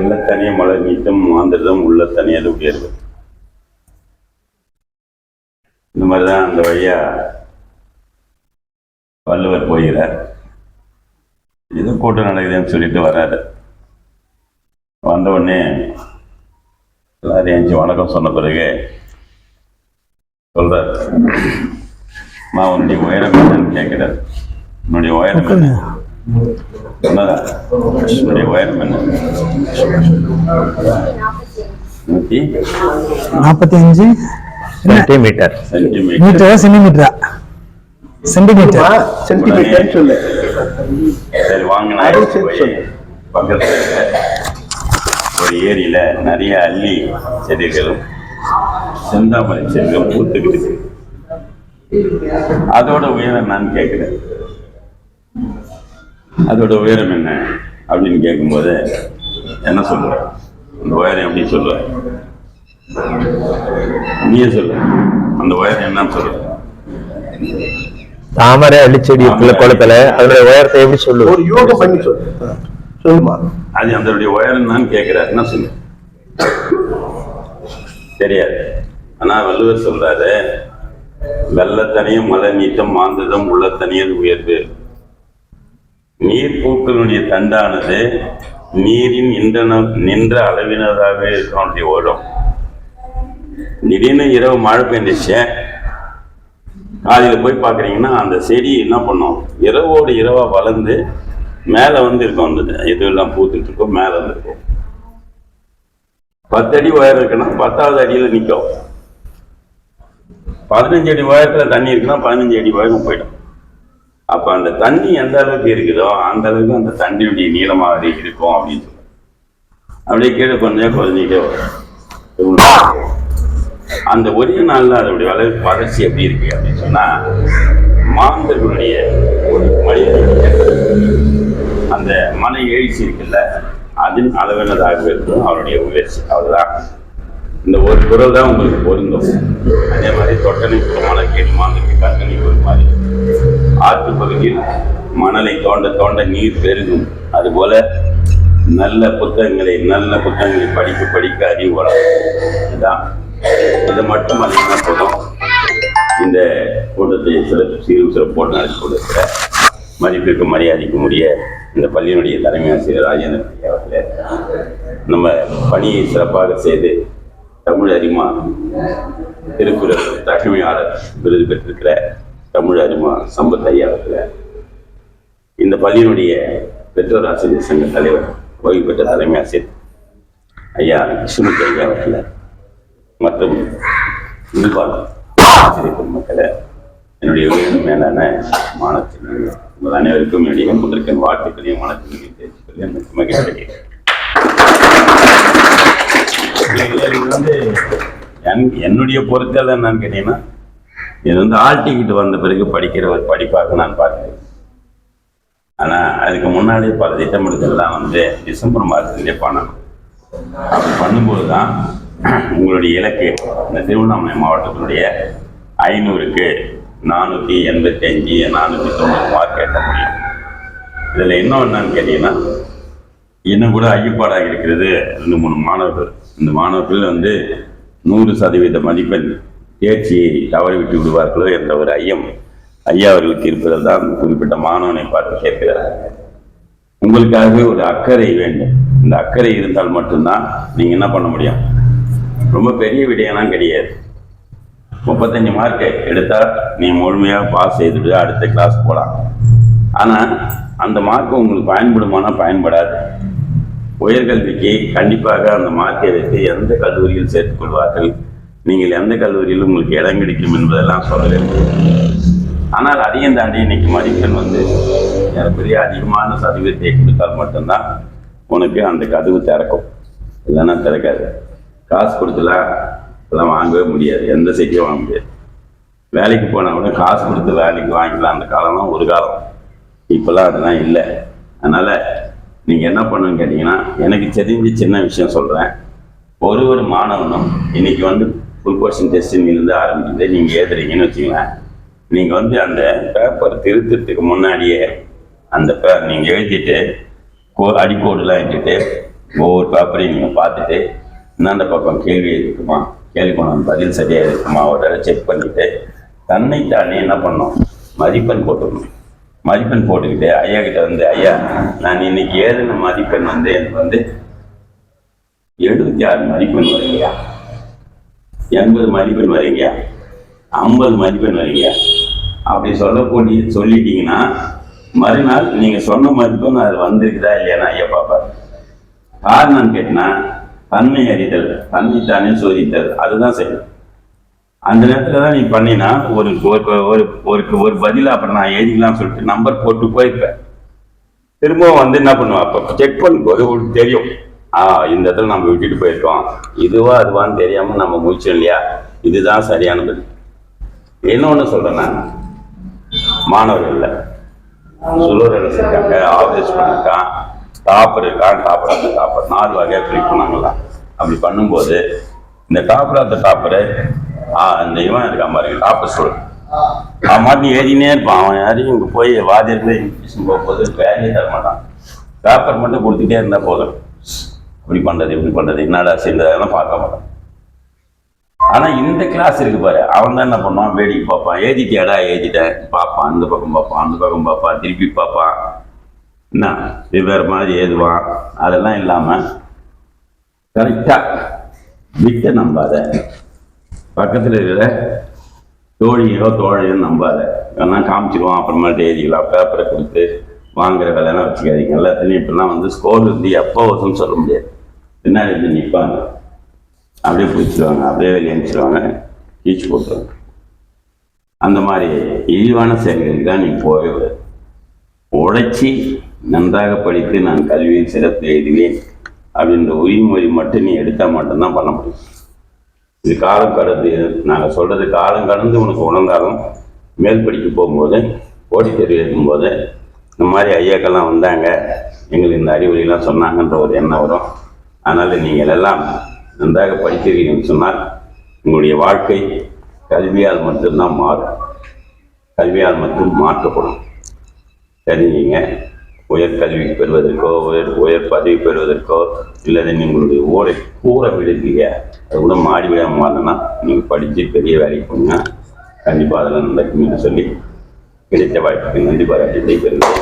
வெள்ளத்தனிய மலர் நீட்டம் மாந்திரதம் உள்ள உயர்வு இந்த மாதிரி தான் அந்த வழியா வள்ளுவர் போகிறார். இது கூட்டம் நடக்குதுன்னு சொல்லிட்டு வர்றாரு. வந்த உடனே எல்லாரும் எஞ்சி வணக்கம் சொன்ன பிறகு சொல்றாரு மா உன்னுடைய உயரம் என்னன்னு கேட்கிறார். உன்னுடைய உயரம் என்ன நாற்பத்தி அஞ்சு சென்டிமீட்டர் சென்டிமீட்டர் மீட்டரா சென்டிமீட்டரா சென்டிமீட்டர் சென்டிமீட்டர் சொல்லு. சரி வாங்க அது நான் சரி, போய் சொல்லு. பக்கத்துல ஒரு ஏரியில நிறைய அள்ளி செடிகளும் செந்தாமரை செடிகளும் பூத்துக்கிட்டு அதோட உயரம் என்னன்னு கேட்கிறேன் அதோட உயரம் என்ன அப்படின்னு கேட்கும்போது என்ன சொல்லுவ? அந்த உயரம் எப்படி சொல்லுவ? நீயே சொல்லு. அந்த உயரம் என்னன்னு சொல்லு. தாமரை அள்ளிச்செடி இருக்குல்ல குளத்துல அதனுடைய உயரத்தை எப்படி ஒரு சொல்லுவோம் யோகம் பண்ணி சொல்லு. சொல்லுமா? அது அதனுடைய உயரம் என்னன்னு கேட்கிறாரு என்ன சொல்லு? தெரியாது. ஆனா வள்ளுவர் சொல்றாரு வெள்ளத்தனியும் மலை நீட்டம் மாந்ததம் உள்ளத்தனியது உயர்வு. நீர் பூக்களுடைய தண்டானது நீரின் நின்ற நின்ற அளவினதாக இருக்கனுடைய ஓடும். திடீர்னு இரவு மழை பெஞ்சிச்சு. காலையில் போய் பார்க்குறீங்கன்னா அந்த செடி என்ன பண்ணும்? இரவோடு இரவா வளர்ந்து மேலே வந்து இருக்கும் அந்த இது எல்லாம் பூத்துட்டு இருக்கும் மேலே வந்துருக்கும். பத்து அடி உயரம் இருக்குன்னா பத்தாவது அடியில் நிற்கும். பதினஞ்சு அடி உயரத்தில் தண்ணி இருக்குன்னா பதினஞ்சு அடி உயரம் போயிடும். அப்போ அந்த தண்ணி எந்த அளவுக்கு இருக்குதோ அந்த அளவுக்கு அந்த தண்ணியுடைய நீளமாக இருக்கும் அப்படின்னு சொல்லுவாங்க அப்படியே கீழே கொஞ்சம் குறைஞ்சிக்கிட்டே வரும். அந்த ஒரே நாளில் அதோடைய வளர்ச்சி வளர்ச்சி எப்படி இருக்கு அப்படின்னு சொன்னால் மாந்தர்களுடைய ஒரு மனிதனுடைய அந்த மன எழுச்சி இருக்குல்ல அதன் அளவினதாக இருக்கும்? அவருடைய உயர்ச்சி. அவ்வளோதான் இந்த ஒரு குரல் தான் உங்களுக்கு பொருந்தும். அதே மாதிரி தொட்டனை மலை கேட்டு மாந்தருக்கு கற்கனை ஒரு மாதிரி. ஆற்றுப்பகுதியில் மணலை தோண்ட தோண்ட நீர் பெருகும். அதுபோல நல்ல புத்தகங்களை நல்ல புத்தகங்களை படிக்க படிக்க அறிவு வளரும். இதுதான் இது மட்டும் அதிகமாக போதும். இந்த கூட்டத்தை சில சீரும் சிறப்போடு நடத்தி கொண்டிருக்கிற மதிப்பிற்கு மரியாதைக்கு முடிய இந்த பள்ளியினுடைய தலைமை ஆசிரியர் ராஜேந்திரன் அவர்களே நம்ம பணியை சிறப்பாக செய்து தமிழ் அறிமா திருக்குறள் தகமையாளர் விருது பெற்றிருக்கிற தமிழ் அறிமா சம்பத் ஐயா அவர்களே. இந்த பள்ளியினுடைய பெற்றோர் ஆசிரியர் சங்க தலைவர் ஓய்வு பெற்ற தலைமை ஆசிரியர் ஐயா கிருஷ்ணமூர்த்தி ஐயா அவர்களே மற்றும் நிர்வாகம் ஆசிரியர் பெருமக்களே என்னுடைய உயிரினும் மேலான மாணவர்கள் உங்கள் அனைவருக்கும் என்னுடைய முதற்கன் வாழ்த்துக்களையும் வணக்கங்களையும் தெரிவித்துக் கொள்ள எனக்கு மகிழ்ச்சி. வந்து என்- என்னுடைய பொறுத்தல் என்னன்னு கேட்டீங்கன்னா இது வந்து ஆல்டிக்கிட்டு வந்த பிறகு படிக்கிற ஒரு படிப்பாக நான் பார்க்கிறேன். ஆனால் அதுக்கு முன்னாடியே பல திட்டமிடுதெல்லாம் வந்து டிசம்பர் மாதத்துலேயே பண்ணணும். அப்படி பண்ணும்போது தான் உங்களுடைய இலக்கு இந்த திருவண்ணாமலை மாவட்டத்தினுடைய ஐநூறுக்கு நானூற்றி எண்பத்தி அஞ்சு நானூற்றி தொண்ணூறு மார்க் எட்ட முடியும். இதில் இன்னும் என்னன்னு கேட்டிங்கன்னா இன்னும் கூட ஐயப்பாடாக இருக்கிறது ரெண்டு மூணு மாணவர்கள். இந்த மாணவர்கள் வந்து நூறு சதவீத மதிப்பெண் ஏற்றி தவறி விட்டு விடுவார்களோ என்ற ஒரு ஐயம் ஐயா அவர்களுக்கு இருப்பதில் தான் குறிப்பிட்ட மாணவனை பார்த்து கேட்கிறார். உங்களுக்காகவே ஒரு அக்கறை வேண்டும். இந்த அக்கறை இருந்தால் மட்டும்தான் நீங்கள் என்ன பண்ண முடியும்? ரொம்ப பெரிய விடயம்லாம் கிடையாது. முப்பத்தஞ்சு மார்க் எடுத்தால் நீ முழுமையாக பாஸ் செய்துட்டு அடுத்த கிளாஸ் போகலாம் ஆனால் அந்த மார்க் உங்களுக்கு பயன்படுமானா பயன்படாது. உயர்கல்விக்கு கண்டிப்பாக அந்த மார்க்கை வைத்து எந்த கல்லூரியில் சேர்த்துக்கொள்வார்கள் நீங்கள் எந்த கல்லூரியில் உங்களுக்கு இடம் கிடைக்கும் என்பதெல்லாம் சொல்லவே ஆனால் அதையும் தாண்டி இன்னைக்கு மதிப்பெண் வந்து பெரிய அதிகமான சதவீதத்தை கொடுத்தால் மட்டும்தான் உனக்கு அந்த கதவு திறக்கும். இல்லைன்னா திறக்காது. காசு கொடுத்துலாம் இதெல்லாம் வாங்கவே முடியாது. எந்த செய்தியும் வாங்க முடியாது. வேலைக்கு போனால் கூட காசு கொடுத்து வேலைக்கு வாங்கிக்கலாம். அந்த காலம்லாம் ஒரு காலம். இப்போல்லாம் அதெல்லாம் இல்லை. அதனால் நீங்கள் என்ன பண்ணுன்னு கேட்டிங்கன்னா எனக்கு தெரிஞ்ச சின்ன விஷயம் சொல்கிறேன் ஒரு ஒரு மாணவனும் இன்னைக்கு வந்து ஃபுல் கொஸ்டின் டெஸ்டிங்கிலிருந்து ஆரம்பிக்குது. நீங்கள் எழுதுறீங்கன்னு வச்சுங்களேன் நீங்கள் வந்து அந்த பேப்பர் திருத்தத்துக்கு முன்னாடியே அந்த பே நீங்கள் எழுதிட்டு கோ அடிக்கோடுலாம் எழுதிட்டு ஒவ்வொரு பேப்பரையும் நீங்கள் பார்த்துட்டு இந்தாண்ட பக்கம் கேள்வி இருக்குமா? கேள்வி பண்ண பதில் சரியாக இருக்குமா? ஒரு தடவை செக் பண்ணிவிட்டு தன்னைத்தானே என்ன பண்ணணும்? மதிப்பெண் போட்டுக்கணும். மதிப்பெண் போட்டுக்கிட்டு ஐயா கிட்ட வந்து ஐயா நான் இன்னைக்கு ஏதுன மதிப்பெண் வந்து எனக்கு வந்து எழுபத்தி ஆறு மதிப்பெண் வரீங்க எண்பது மதிப்பெண் வரீங்க. ஐம்பது மதிப்பெண் வரீங்க. அப்படி சொல்லக்கூடிய சொல்லிட்டீங்கன்னா மறுநாள் நீங்கள் சொன்ன மதிப்பெண் அது வந்திருக்குதா இல்லையானா ஐயா பார்ப்பார் காரணம் கேட்டினா தன்மை அறிதல் தன்னைத்தானே சோதித்தல் அதுதான் செய்யும் அந்த நேரத்தில் தான் நீ பண்ணினா ஒரு ஒரு ஒரு ஒரு பதில் அப்புறம் நான் எழுதிக்கலாம்னு சொல்லிட்டு நம்பர் போட்டு போயிருப்பேன். திரும்பவும் வந்து என்ன பண்ணுவேன் அப்போ? செக் பண்ணும்போது உங்களுக்கு தெரியும். இந்த இடத்துல நம்ம விட்டுட்டு போயிருக்கோம். இதுவா அதுவான்னு தெரியாம நம்ம முடிச்சோம் இல்லையா? இதுதான் சரியான பதில் இன்னொன்று சொல்றேன் நான் சுலூர் இருக்காங்க ஆஃபீஸ் பண்ணிருக்கான் டாப்பர் இருக்கான் டாப்பர் அந்த டாப்பர். நாலு வகையாக பிரிக் பண்ணாங்களா அப்படி பண்ணும்போது இந்த டாப்பர் அந்த டாப்பரு இந்த இவன் இருக்கான் பாருங்க டாப்பர் சொல்லு. அவன் மாதிரி நீ எழுதினே இருப்பான். அவன் யாரையும் இங்கே போய் வாதியத்தில் இன்விடேஷன் போகும்போது வேலையே தர மாட்டான் பேப்பர் மட்டும் கொடுத்துட்டே இருந்தால் போதும். இப்படி பண்ணுறது இப்படி பண்ணுறது என்னடா சேர்ந்ததெல்லாம் பார்க்க மாட்டான். ஆனால் இந்த கிளாஸ் இருக்கு பாரு. அவன் தான் என்ன பண்ணுவான்? வேடிக்கை பார்ப்பான். ஏதிட்டியாடா ஏதிட்டேன் பார்ப்பான். அந்த பக்கம் பார்ப்பான். அந்த பக்கம் பார்ப்பான். திருப்பி பார்ப்பான். என்ன? வெவ்வேறு மாதிரி ஏதுவான் அதெல்லாம் இல்லாமல் கரெக்டாக விட்ட நம்பாத. பக்கத்தில் இருக்கிற தோழியோ தோழையோ நம்பாத. வேணா காமிச்சிடுவான் அப்புறமேட்டு எழுதிக்கலாம். பேப்பரை கொடுத்து வாங்குற வேலையெல்லாம் வச்சுக்காதீங்க. எல்லாத்துலேயும் இப்படிலாம் வந்து ஸ்கோர் வந்து எப்போ வருதுன்னு சொல்ல முடியாது. பின்னாடி வந்து நிற்பாங்க அப்படியே பிடிச்சிருவாங்க அப்படியே வெளியே அனுப்பிச்சிருவாங்க. கீச்சு போட்டுருவாங்க. அந்த மாதிரி இழிவான செயல்களுக்கு தான் நீ போகவே உழைச்சி நன்றாக படித்து நான் கல்வியில் சிறப்பு எழுதுவேன் அப்படின்ற உரிமொழி மட்டும் நீ எடுத்தால் மட்டும்தான் பண்ண முடியும். இது காலம் கடந்து நாங்கள் சொல்கிறது காலம் கடந்து உனக்கு உணர்ந்தாலும் மேல் படிக்க போகும்போது ஓடி தெரிவிக்கும் போது இந்த மாதிரி ஐயாக்கெல்லாம் வந்தாங்க எங்களுக்கு இந்த அறிவுரையெல்லாம் சொன்னாங்கன்ற ஒரு எண்ணம் வரும். அதனால் நீங்கள் எல்லாம் நன்றாக படிக்கிறீங்கன்னு சொன்னால் உங்களுடைய வாழ்க்கை கல்வியால் மட்டும்தான் மாறும். கல்வியால் மட்டும் மாற்றப்படும். தெரிஞ்சுங்க உயர்கல்வி பெறுவதற்கோ உயர் உயர் பதவி பெறுவதற்கோ இல்லது நீங்களுடைய ஊரை கூற விடுறீங்க அது கூட மாடி விட மாறினா நீங்கள் படித்து பெரிய வேலைக்கு போங்க கண்டிப்பாக அதெல்லாம் நடக்கும்னு சொல்லி கிடைத்த வாய்ப்புக்கு நன்றி பாராட்டி பெறுகிறேன்